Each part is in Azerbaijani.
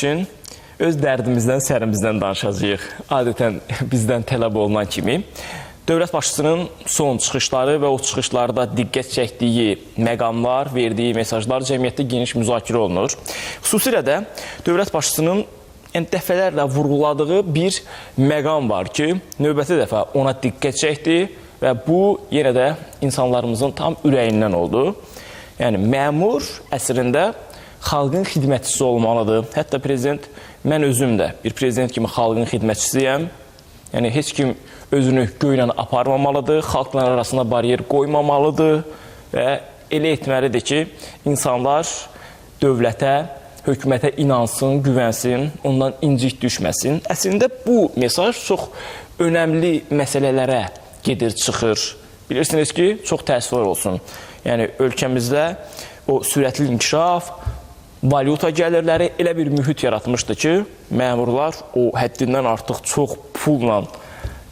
üçün öz dərdimizdən, sərimizdən danışacağıq. Adətən bizdən tələb olunan kimi. Dövlət başçısının son çıxışları və o çıxışlarda diqqət çəkdiyi məqamlar, verdiyi mesajlar cəmiyyətdə geniş müzakirə olunur. Xüsusilə də dövlət başçısının yəni dəfələrlə vurğuladığı bir məqam var ki, növbəti dəfə ona diqqət çəkdi və bu yenə də insanlarımızın tam ürəyindən oldu. Yəni məmur əslində xalqın xidmətçisi olmalıdır. Hətta prezident mən özüm də bir prezident kimi xalqın xidmətçisiyəm. Yəni heç kim özünü göylə aparmamalıdır, xalqla arasına baryer qoymamalıdır və elə etməlidir ki, insanlar dövlətə, hökumətə inansın, güvənsin, ondan incik düşməsin. Əslində bu mesaj çox önəmli məsələlərə gedir, çıxır. Bilirsiniz ki, çox təəssüflər olsun. Yəni ölkəmizdə o sürətli inkişaf, valyuta gəlirləri elə bir mühit yaratmışdı ki, məmurlar o həddindən artıq çox pulla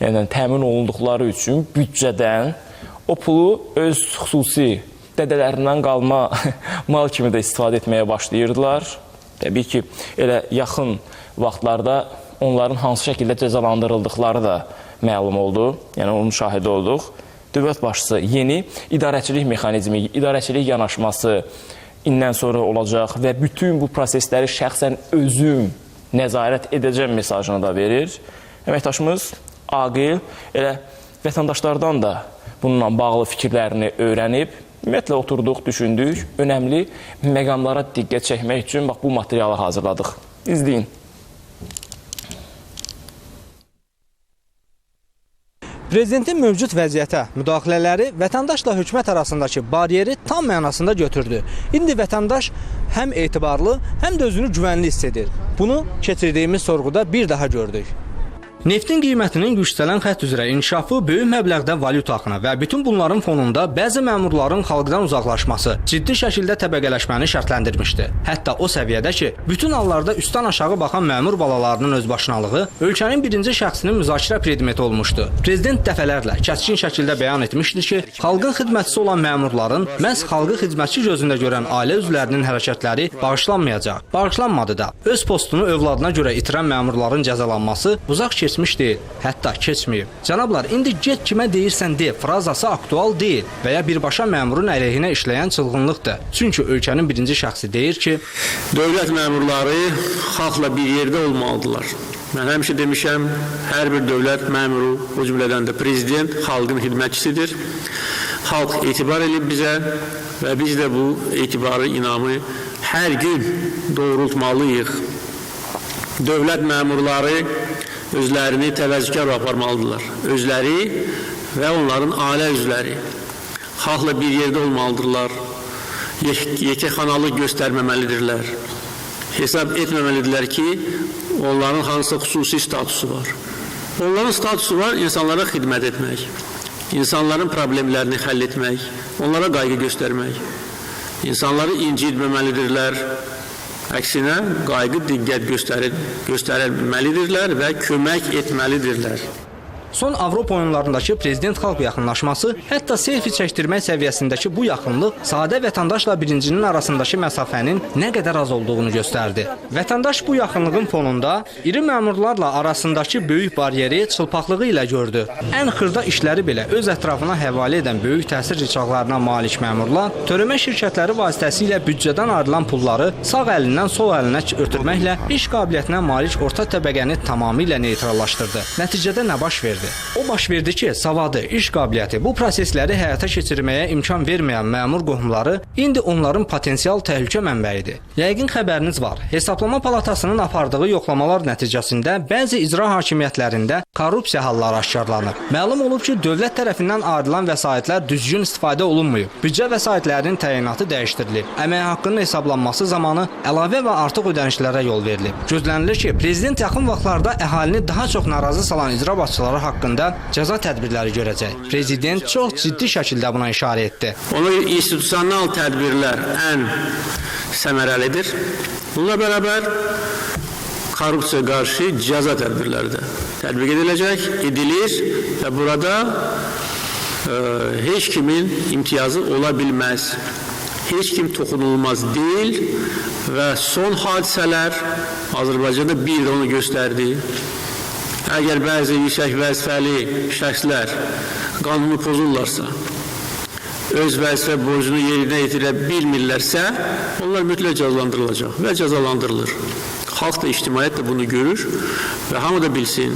yəni təmin olunduqları üçün büdcədən o pulu öz xüsusi dədələrindən qalma mal kimi də istifadə etməyə başlayırdılar. Təbii ki, elə yaxın vaxtlarda onların hansı şəkildə cəzalandırıldıqları da məlum oldu. Yəni onun şahidi olduq. Dövlət başçısı yeni idarəçilik mexanizmi, idarəçilik yanaşması indən sonra olacaq və bütün bu prosesləri şəxsən özüm nəzarət edəcəm mesajını da verir. Əməkdaşımız Aqil elə vətəndaşlardan da bununla bağlı fikirlərini öyrənib, ümumiyyətlə oturduq, düşündük, önəmli məqamlara diqqət çəkmək üçün bax bu materialı hazırladıq. İzləyin. Prezidentin mövcud vəziyyətə müdaxilələri vətəndaşla hökumət arasındakı bariyeri tam mənasında götürdü. İndi vətəndaş həm etibarlı, həm də özünü güvənli hiss edir. Bunu keçirdiyimiz sorğuda bir daha gördük. Neftin qiymətinin yüksələn xətt üzrə inkişafı böyük məbləğdə valyuta axını və bütün bunların fonunda bəzi məmurların xalqdan uzaqlaşması ciddi şəkildə təbəqələşməni şərtləndirmişdi. Hətta o səviyyədə ki, bütün hallarda üstdən aşağı baxan məmur balalarının özbaşınalığı ölkənin birinci şəxsinin müzakirə predmeti olmuşdu. Prezident dəfələrlə kəskin şəkildə bəyan etmişdi ki, xalqın xidmətçisi olan məmurların məhz xalqı xidmətçi gözündə görən ailə üzvlərinin hərəkətləri bağışlanmayacaq. Bağışlanmadı da. Öz postunu övladına görə itirən məmurların cəzalanması uzaq keçmiş deyil, hətta keçməyib. Cənablar, indi get kimə deyirsən de frazası aktual deyil və ya birbaşa məmurun əleyhinə işləyən çılğınlıqdır. Çünki ölkənin birinci şəxsi deyir ki, Dövlət məmurları xalqla bir yerdə olmalıdırlar. Mən həmişə demişəm, hər bir dövlət məmuru, o cümlədən də prezident xalqın xidmətçisidir. Xalq etibar edib bizə və biz də bu etibarı, inamı hər gün doğrultmalıyıq. Dövlət məmurları özlərini təvəzzükar aparmalıdırlar. Özləri və onların ailə üzvləri xalqla bir yerdə olmalıdırlar. Yek- Yekəxanalıq göstərməməlidirlər. Hesab etməməlidirlər ki, onların hansısa xüsusi statusu var. Onların statusu var insanlara xidmət etmək, insanların problemlərini həll etmək, onlara qayğı göstərmək. İnsanları incitməməlidirlər. Əksinə qayğı diqqət göstərir, göstərməlidirlər və kömək etməlidirlər. Son Avropa oyunlarındakı prezident-xalq yaxınlaşması, hətta selfi çəkdirmək səviyyəsindəki bu yaxınlıq sadə vətəndaşla birincinin arasındakı məsafənin nə qədər az olduğunu göstərdi. Vətəndaş bu yaxınlığın fonunda iri məmurlarla arasındakı böyük bariyeri çılpaqlığı ilə gördü. Ən xırda işləri belə öz ətrafına həvalə edən böyük təsir rıçaqlarına malik məmurlar törəmə şirkətləri vasitəsilə büdcədən ayrılan pulları sağ əlindən sol əlinə ötürməklə iş qabiliyyətinə malik orta təbəqəni tamamilə neytrallaşdırdı. Nəticədə nə baş verdi? O baş verdi ki, savadı, iş qabiliyyəti bu prosesləri həyata keçirməyə imkan verməyən məmur qohumları indi onların potensial təhlükə mənbəyidir. Yəqin xəbəriniz var. Hesablama palatasının apardığı yoxlamalar nəticəsində bəzi icra hakimiyyətlərində korrupsiya halları aşkarlanıb. Məlum olub ki, dövlət tərəfindən ayrılan vəsaitlər düzgün istifadə olunmayıb. Büdcə vəsaitlərinin təyinatı dəyişdirilib. Əmək haqqının hesablanması zamanı əlavə və artıq ödənişlərə yol verilib. Gözlənilir ki, prezident yaxın vaxtlarda əhalini daha çox narazı salan icra başçıları haqqında cəza tədbirləri görəcək. Prezident çox ciddi şəkildə buna işarə etdi. Ona institusional tədbirlər ən səmərəlidir. Bununla bərabər korrupsiya qarşı cəza tədbirləri də tətbiq ediləcək, edilir və burada e, heç kimin imtiyazı ola bilməz. heç kim toxunulmaz deyil və son hadisələr Azərbaycanda bir də onu göstərdi. Əgər bəzi yüksək vəzifəli şəxslər qanunu pozurlarsa, öz vəzifə borcunu yerinə yetirə bilmirlərsə, onlar mütləq cəzalandırılacaq və cəzalandırılır. Xalq da, ictimaiyyət də bunu görür və hamı da bilsin,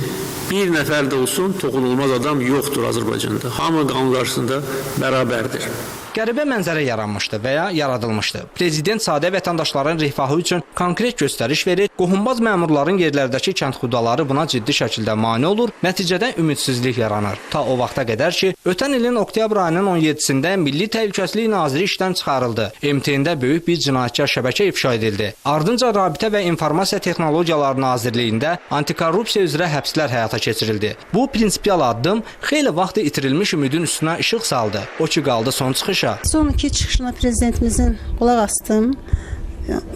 bir nəfər də olsun toxunulmaz adam yoxdur Azərbaycanda. Hamı qanun qarşısında bərabərdir. Qəribə mənzərə yaranmışdı və ya yaradılmışdı. Prezident sadə vətəndaşların rifahı üçün konkret göstəriş verir, qohumbaz məmurların yerlərdəki kənd xudaları buna ciddi şəkildə mane olur, nəticədə ümidsizlik yaranır. Ta o vaxta qədər ki, ötən ilin oktyabr ayının 17-sində Milli Təhlükəsizlik Naziri işdən çıxarıldı. MTN-də böyük bir cinayətkar şəbəkə ifşa edildi. Ardınca Rabitə və İnformasiya Texnologiyaları Nazirliyində antikorrupsiya üzrə həbslər həyata keçirildi. Bu prinsipial addım xeyli vaxt itirilmiş ümidin üstünə işıq saldı. O ki qaldı son çıxışa. Son iki çıxışına prezidentimizin qulaq astım.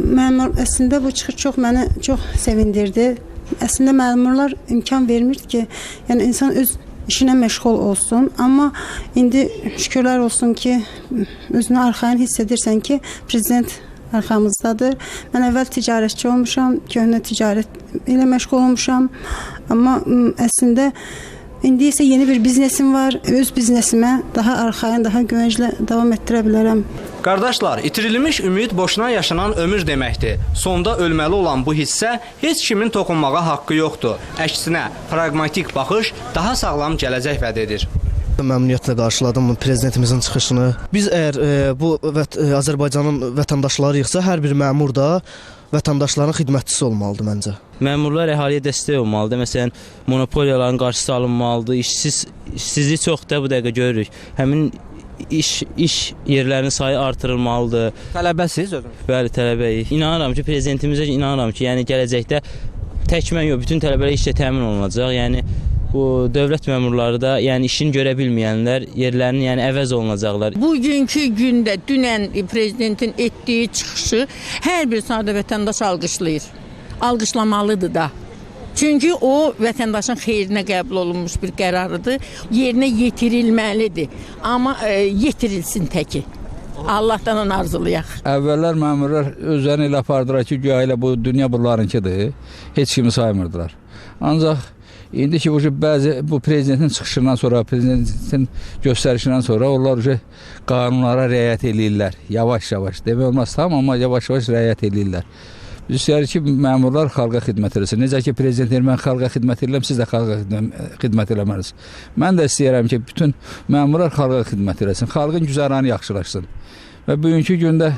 Məmur əslində bu çıxış çox məni çox sevindirdi. Əslində məmurlar imkan vermir ki, yəni insan öz işinə məşğul olsun, amma indi şükürlər olsun ki, özünü arxayın hiss edirsən ki, prezident arxamızdadır. Mən əvvəl ticarətçi olmuşam, köhnə ticarət ilə məşğul olmuşam, amma əslində İndi isə yeni bir biznesim var. Öz biznesimə daha arxayın, daha güvənclə davam etdirə bilərəm. Qardaşlar, itirilmiş ümid boşuna yaşanan ömür deməkdir. Sonda ölməli olan bu hissə heç kimin toxunmağa haqqı yoxdur. Əksinə, praqmatik baxış daha sağlam gələcək vəd edir. Məmnuniyyətlə qarşıladım prezidentimizin çıxışını. Biz əgər e, bu vət, e, Azərbaycanın vətəndaşlarıyıqsa, hər bir məmur da vətəndaşların xidmətçisi olmalıdır məncə. Məmurlar əhaliyə dəstək olmalıdır. Məsələn, monopoliyaların qarşısı alınmalıdır. İşsiz işsizlik çoxdur bu dəqiqə görürük. Həmin iş iş yerlərinin sayı artırılmalıdır. Tələbəsiz özünüz. Bəli, tələbəyik. İnanıram ki, prezidentimizə inanıram ki, yəni gələcəkdə tək mən yox, bütün tələbələr işlə təmin olunacaq. Yəni bu dövlət məmurları da, yəni işini görə bilməyənlər yerlərinin yəni əvəz olunacaqlar. Bugünkü gündə dünən prezidentin etdiyi çıxışı hər bir sadə vətəndaş alqışlayır. Alqışlamalıdır da. Çünki o vətəndaşın xeyrinə qəbul olunmuş bir qərarıdır. Yerinə yetirilməlidir. Amma e, yetirilsin təki. Allahdan onu arzulayaq. Əvvəllər məmurlar özlərini elə apardılar ki, güya elə bu dünya bunlarınkidir. Heç kimi saymırdılar. Ancaq indi ki, ucu bəzi bu prezidentin çıxışından sonra, prezidentin göstərişindən sonra onlar ucu qanunlara riayət eləyirlər. Yavaş-yavaş. Demək olmaz tam, amma yavaş-yavaş riayət eləyirlər. Biz istəyirik ki, məmurlar xalqa xidmət eləsin. Necə ki, prezident deyir, mən xalqa xidmət edirəm, siz də xalqa xidmət eləməlisiniz. Mən də istəyirəm ki, bütün məmurlar xalqa xidmət eləsin, xalqın güzəranı yaxşılaşsın. Və bugünkü gündə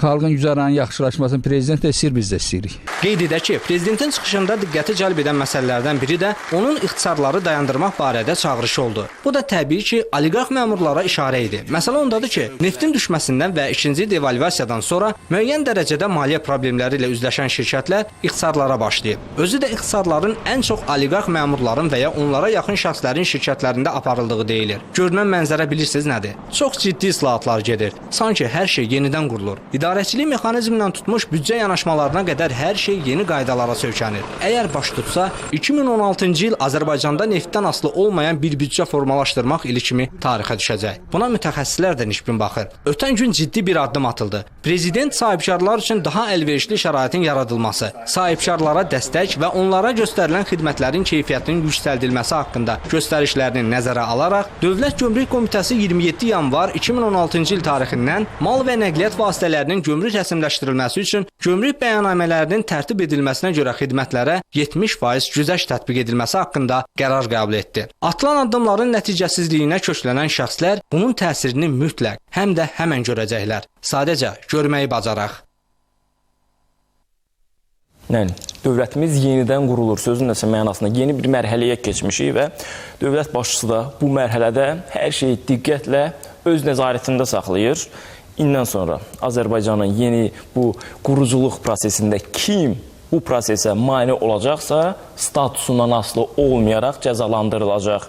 xalqın güzəranı yaxşılaşmasını prezident də istəyir, biz də istəyirik. Qeyd edək ki, prezidentin çıxışında diqqəti cəlb edən məsələlərdən biri də onun ixtisarları dayandırmaq barədə çağırışı oldu. Bu da təbii ki, oliqarx məmurlara işarə idi. Məsələ ondadır ki, neftin düşməsindən və ikinci devalvasiyadan sonra müəyyən dərəcədə maliyyə problemləri ilə üzləşən şirkətlər ixtisarlara başlayıb. Özü də ixtisarların ən çox oliqarx məmurların və ya onlara yaxın şəxslərin şirkətlərində aparıldığı deyilir. Görünən mənzərə bilirsiniz nədir? Çox ciddi islahatlar gedir. Sanki hər şey yenidən qurulur. İdarəçilik mexanizmindən tutmuş büdcə yanaşmalarına qədər hər şey yeni qaydalara söykənir. Əgər baş tutsa, 2016-cı il Azərbaycanda neftdən asılı olmayan bir büdcə formalaşdırmaq ili kimi tarixə düşəcək. Buna mütəxəssislər də nişbin baxır. Ötən gün ciddi bir addım atıldı. Prezident sahibkarlar üçün daha əlverişli şəraitin yaradılması, sahibkarlara dəstək və onlara göstərilən xidmətlərin keyfiyyətinin yüksəldilməsi haqqında göstərişlərini nəzərə alaraq Dövlət Gömrük Komitəsi 27 yanvar 2016-cı il tarixindən mal və nəqliyyat vasitələrinin gömrük rəsmiləşdirilməsi üçün gömrük bəyannamələrinin tərtib edilməsinə görə xidmətlərə 70% güzəşt tətbiq edilməsi haqqında qərar qəbul etdi. Atılan addımların nəticəsizliyinə köklənən şəxslər bunun təsirini mütləq həm də həmən görəcəklər. Sadəcə görməyi bacaraq. Yəni dövlətimiz yenidən qurulur sözün nəsə mənasında yeni bir mərhələyə keçmişik və dövlət başçısı da bu mərhələdə hər şeyi diqqətlə öz nəzarətində saxlayır. İndən sonra Azərbaycanın yeni bu quruculuq prosesində kim bu prosesə mane olacaqsa, statusundan asılı olmayaraq cəzalandırılacaq.